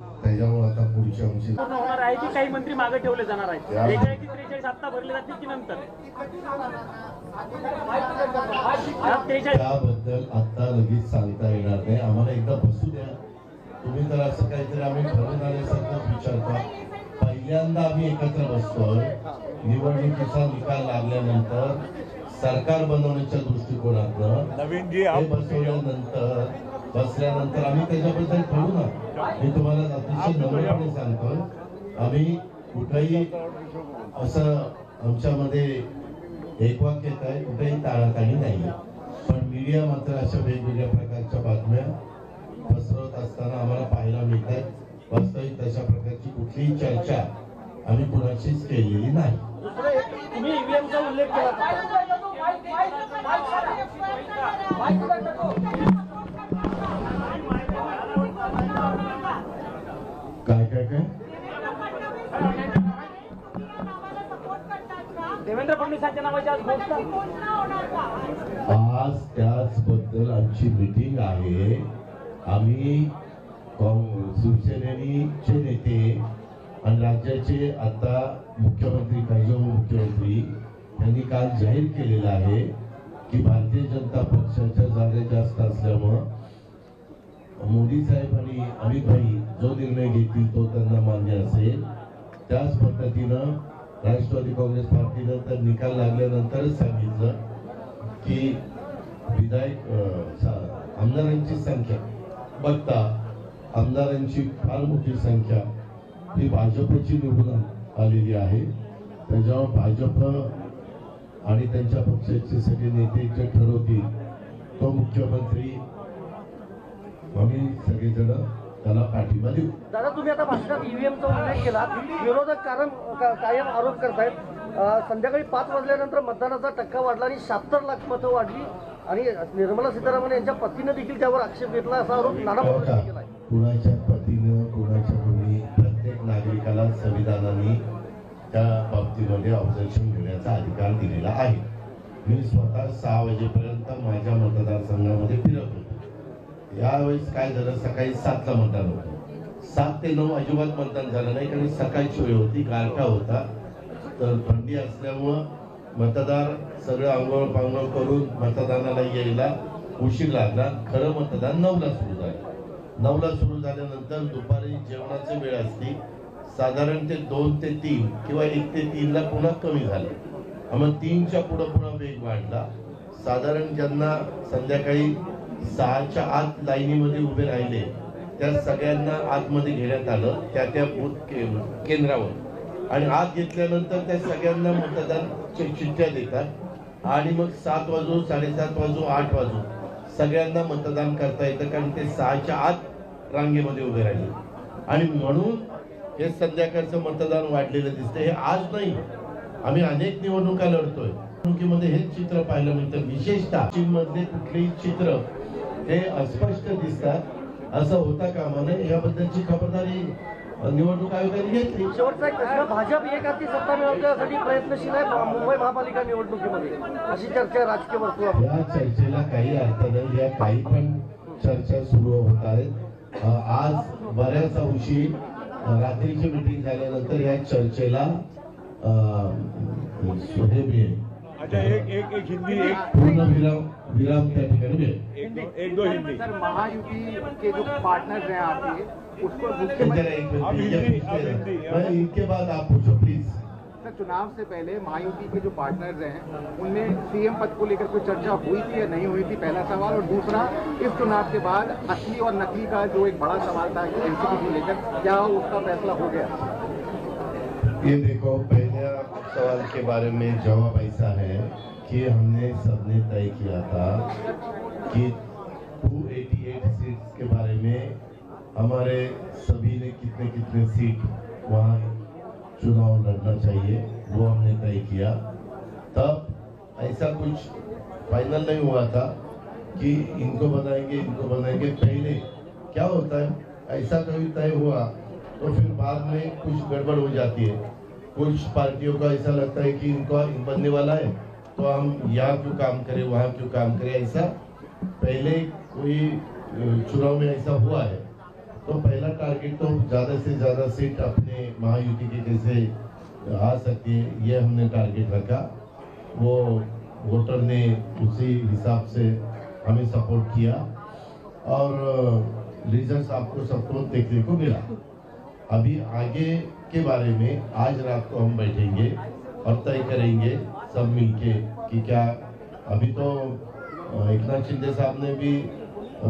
त्याच्यामुळे आता पुढची आमची होणार आहे की काही मंत्री मागे ठेवले जाणार आहेत? या- त्रेचाळीस भरले जातील की नंतर? त्रेचाळीस त्याबद्दल आता लगेच सांगता येणार नाही. आम्हाला एकदा बसू द्या. तुम्ही तर असं काहीतरी आम्ही ठरवून आल्यासारखं विचारता. पहिल्यांदा आम्ही एकत्र बसतोय. निवडणुकीचा निकाल लागल्यानंतर सरकार बनवण्याच्या दृष्टिकोनातनं नवीन जी हे बसवल्यानंतर बसल्यानंतर आम्ही त्याच्याबद्दल ठरवू ना मी तुम्हाला अतिशय नम्रपणे सांगतोय आम्ही कुठेही असं आमच्यामध्ये एकवाक्यता आहे कुठेही टाळाटाळी नाही पण मीडिया मात्र अशा वेगवेगळ्या प्रकारच्या बातम्या पसरवत असताना आम्हाला पाहायला मिळत आहेत वास्तविक तशा प्रकारची कुठलीही चर्चा आम्ही कुणाशीच केलेली नाही तुम्ही ईव्हीएमचा उल्लेख केला देवेंद्र फडणवीसांच्या नावाची आज आज त्याचबद्दल आमची मीटिंग आहे. आम्ही शिवसेनेचे नेते आणि राज्याचे आता मुख्यमंत्री काही मुख्यमंत्री यांनी काल जाहीर केलेलं आहे की भारतीय जनता पक्षाच्या जागा जास्त असल्यामुळं मोदी साहेब आणि अमित भाई जो निर्णय घेतील तो त्यांना मान्य असेल. त्याच पद्धतीनं राष्ट्रवादी काँग्रेस पार्टीनं तर निकाल लागल्यानंतरच सांगितलं की विधायक आमदारांची संख्या बघता आमदारांची फार मोठी संख्या ही भाजपची निवडून आलेली आहे. त्याच्यावर भाजप आणि त्यांच्या पक्षाचे सगळे नेते जे ठरवतील तो मुख्यमंत्री आम्ही सगळेजण त्याला पाठिंबा देऊ. दादा तुम्ही आता भाषणात ईव्हीएमचा उल्लेख केला. विरोधक कारण कायम आरोप करतायत. संध्याकाळी पाच वाजल्यानंतर मतदानाचा टक्का वाढला आणि शहात्तर लाख मतं वाढली. आणि निर्मला सीतारामन यांच्या पतीनं देखील त्यावर आक्षेप घेतला असा आरोप नाना बघा, पटोलेंनी केलाय. कुणाच्या पतीनं कुणाच्या मुली प्रत्येक नागरिकाला संविधानाने त्या बाबतीमध्ये ऑब्झर्वेशन घेण्याचा अधिकार दिलेला आहे. मी स्वतः सहा वाजेपर्यंत माझ्या मतदारसंघामध्ये फिरत होतो यावेळेस काय झालं? सकाळी सातला मतदान होतं सात ते नऊ अजिबात मतदान झालं नाही कारण सकाळची वेळ होती गारठा होता. तर थंडी असल्यामुळं मतदार सगळं आंघोळ पांघोळ करून मतदानाला यायला उशीर लागला. खरं मतदान नऊला सुरू झालं. नऊला सुरू झाल्यानंतर दुपारी जेवणाची वेळ असती. साधारण ते दोन ते तीन किंवा एक ते तीनला पुन्हा कमी झालं. मग तीनच्या पुढं पुन्हा वेग वाढला. साधारण ज्यांना संध्याकाळी सहाच्या आत लाईनीमध्ये उभे राहिले. त्या सगळ्यांना आतमध्ये घेण्यात आलं. त्या त्या बूथ के- केंद्रावर. आणि आत घेतल्यानंतर त्या सगळ्यांना मतदान चिठ्ठ्या देतात. आणि मग सात वाजू साडेसात वाजू आठ वाजू सगळ्यांना मतदान करता येतं कारण ते सहाच्या आत रांगेमध्ये उभे राहिले. आणि म्हणून हे संध्याकाळचं मतदान वाढलेलं दिसतं हे आज नाही. आम्ही अनेक निवडणुका लढतोय. निवडणुकीमध्ये हेच चित्र पाहायला मिळतं विशेषतः चीनमधले कुठलेही चित्र हे अस्पष्ट दिसतात. असं होता कामा नये. याबद्दलची खबरदारी निवडणूक आयोगाने घेतली. शेवटचा एक प्रश्न. भाजप एकाची सत्ता मिळवण्यासाठी प्रयत्नशील आहे मुंबई महापालिका निवडणुकीमध्ये. अशी चर्चा राजकीय वर्तुळामध्ये या चर्चेला काही अर्थ नाही. या काही पण चर्चा सुरू होत आहेत. आज बऱ्याच अंशी रात्रीची मिटिंग झाल्यानंतर या चर्चेला हे अच्छा एक एक एक हिंदी एक पूर्ण विराम विराम त्या ठिकाणी मिळेल एक दो, एक दो हिंदी। सर महायुति के जो पार्टनर्स हैं आपके उसको मुख्यमंत्री इनके बाद आप पूछो प्लीज़ सर चुनाव से पहले महायुति के जो पार्टनर्स हैं उनमें सीएम पद को लेकर कोई चर्चा हुई थी या नहीं हुई थी? पहला सवाल। और दूसरा इस चुनाव के बाद असली और नकली का जो एक बड़ा सवाल था एनसीपी को लेकर क्या उसका फैसला हो गया? ये देखो सवाल के बारे में जवाब ऐसा है कि हमने सबने तय किया था कि 288 सीट्स के बारे में हमारे सभी ने कितने कितने सीट वहाँ चुनाव लड़ना चाहिए, वो हमने तय किया। तब ऐसा कुछ फाइनल नहीं हुआ था कि इनको बनाएँगे इनको बनाएँगे। पहले क्या होता है, ऐसा कभी तय हुआ तो फिर बाद में कुछ गड़बड़ हो जाती है। कुछ पार्टियों का ऐसा लगता है कि इनको बनने वाला है। तो हम यहाँ क्यों काम करें, वहाँ क्यों काम करें? ऐसा पहले कोई चुनाव में ऐसा हुआ है। तो पहला टारगेट तो ज़्यादा से ज़्यादा सीट अपने महायुति के कैसे आ सकती है, ये हमने टारगेट रखा। वो वोटर ने उसी हिसाब से हमें सपोर्ट किया और रिज़ल्ट आपको सबको देखने को मिला। अभी आगे के बारे में आज रात को हम बैठेंगे और तय करेंगे सब मिलके कि क्या अभी तो एक नाथ शिंदे साहब ने भी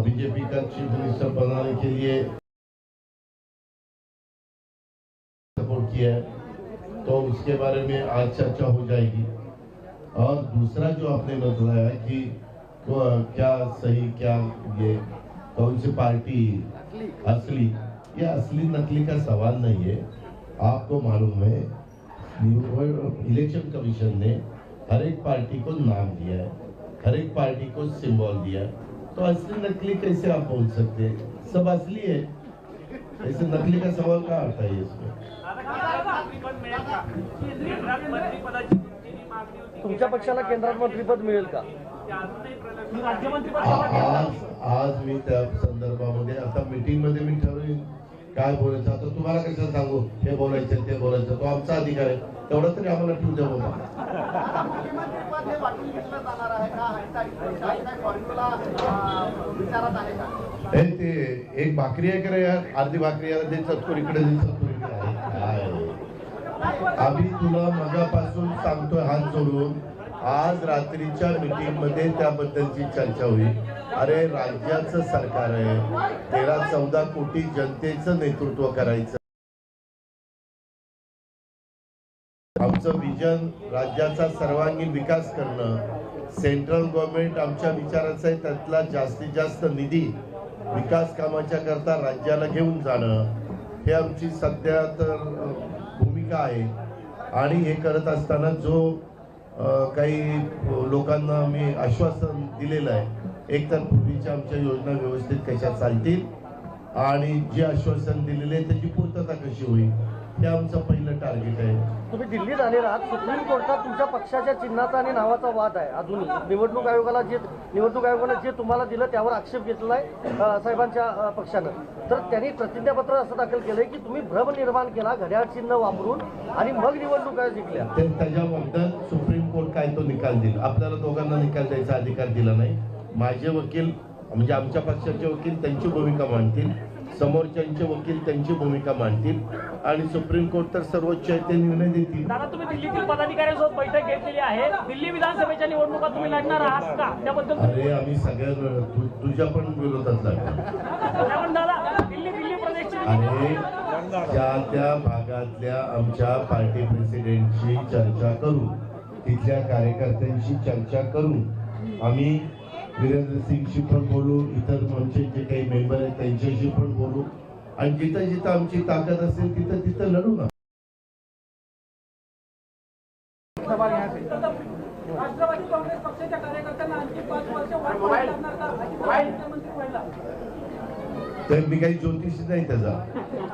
बीजेपी का चीफ मिनिस्टर बनाने के लिए सपोर्ट किया है तो उसके बारे में आज चर्चा हो जाएगी। और दूसरा जो आपने बताया कि को- क्या सही, क्या ये, कौन सी पार्टी असली? ये असली नकली का सवाल नहीं है। आपको मालूम है इलेक्शन कमीशन ने हर एक पार्टी को नाम दिया है हर एक पार्टी को सिंबल दिया है। तो असली नकली कैसे आप बोल सकते हैं? सब असली है। ऐसे नकली का सवाल कहाँ आता है इसमें? तुमच्या पक्षाला केंद्रात मंत्रीपद मिळेल का? आज आज मी त्या संदर्भामध्ये आता मीटिंग मध्ये मी काय बोलायचं आता तुम्हाला कशाला सांगू? हे बोलायचं ते बोलायचं. तो आमचा अधिकार आहे. तेवढं तरी आम्हाला ठेवू द्या बाबा. हे ते एक भाकरी आहे का रे यार. अर्धी भाकरी यार. दे चतकोर इकडे दे चतकोर इकडे आम्ही तुला मगापासून सांगतोय हात जोडून. आज रात्रीच्या मिटिंगमध्ये त्याबद्दलची चर्चा होईल. अरे राज्याचं सरकार आहे. तेरा चौदा कोटी जनतेचं नेतृत्व करायचं. आमचं विजन राज्याचा सर्वांगीण विकास करणं. सेंट्रल गव्हर्नमेंट आमच्या विचाराचं आहे त्यातला जास्तीत जास्त निधी विकास कामाच्या करता राज्याला घेऊन जाणं. हे आमची सध्या तर भूमिका आहे. आणि हे करत असताना जो काही लोकांना मी आश्वासन दिलेलं आहे. एक तर पूर्वीच्या आमच्या योजना व्यवस्थित कशा चालतील आणि जे आश्वासन दिलेले आहे त्याची पूर्तता कशी होईल हे आमचं पहिलं टार्गेट आहे. तुम्ही दिल्लीत आले आहात सुप्रीम कोर्टात तुमच्या पक्षाच्या चिन्हाचा आणि नावाचा वाद आहे. अजूनही निवडणूक आयोगाला जे निवडणूक आयोगाने जे तुम्हाला दिलं त्यावर आक्षेप घेतला आहे साहेबांच्या पक्षानं. तर त्यांनी प्रतिज्ञापत्र असं दाखल केलंय की तुम्ही भ्रम निर्माण केला घड्याळ चिन्ह वापरून आणि मग निवडणुका जिंकल्या ते त्याच्याबद्दल सुप्रीम कोर्ट काय तो निकाल दिला आपल्याला दोघांना निकाल द्यायचा अधिकार दिला नाही. माझे वकील म्हणजे आमच्या पक्षाचे वकील त्यांची भूमिका मांडतील. समोरच्यांचे वकील त्यांची भूमिका मांडतील. आणि सुप्रीम कोर्ट तर सर्वोच्च आहे ते निर्णय देतील. दादा तुम्ही दिल्लीतील पदाधिकाऱ्यांसोबत बैठक घेतलेली आहे. दिल्ली विधानसभेच्या निवडणुका तुम्ही लढणार आहात का? त्याबद्दल अरे आम्ही सगळ्या तुझ्या पण विरोधात लागलो पण दादा दिल्ली दिल्ली प्रदेशची आणि त्या त्या भागातल्या आमच्या पार्टी प्रेसिडेंटशी चर्चा करू. तिथल्या कार्यकर्त्यांशी चर्चा करू आम्ही वीरेंद्र सिंगशी पण बोलू इतर आमचे जे काही मेंबर आहेत त्यांच्याशी पण बोलू. आणि जिथं जिथं आमची ताकद असेल तिथं तिथं लढू ना. राष्ट्रवादी काँग्रेस पक्षाच्या कार्यकर्त्यांना आणखी पाच वर्ष तर मी काही ज्योतिषी नाही त्याचा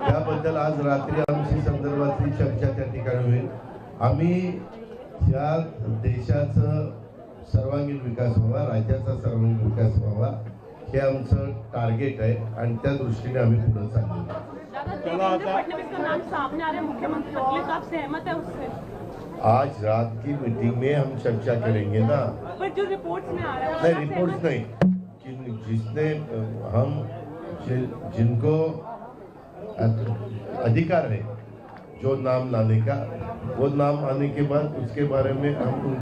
त्याबद्दल आज रात्री आमची संदर्भातली चर्चा त्या ठिकाणी होईल. आम्ही या देशाचं सर्वांगीण विकास व्हावा राज्याचा सर्वांगीण विकास व्हावा हे आमचं टार्गेट आहे आणि त्या दृष्टीने आम्ही पुढे चाललो. है है आज रात की मीटिंग में हम चर्चा करेंगे ना। पर जो रिपोर्ट्स में आ रहा है नहीं रिपोर्ट्स नहीं। कि जिसने हम जिनको अधिकार है जो नाम लाने का वो नाम आने के बाद उसके बारे में हम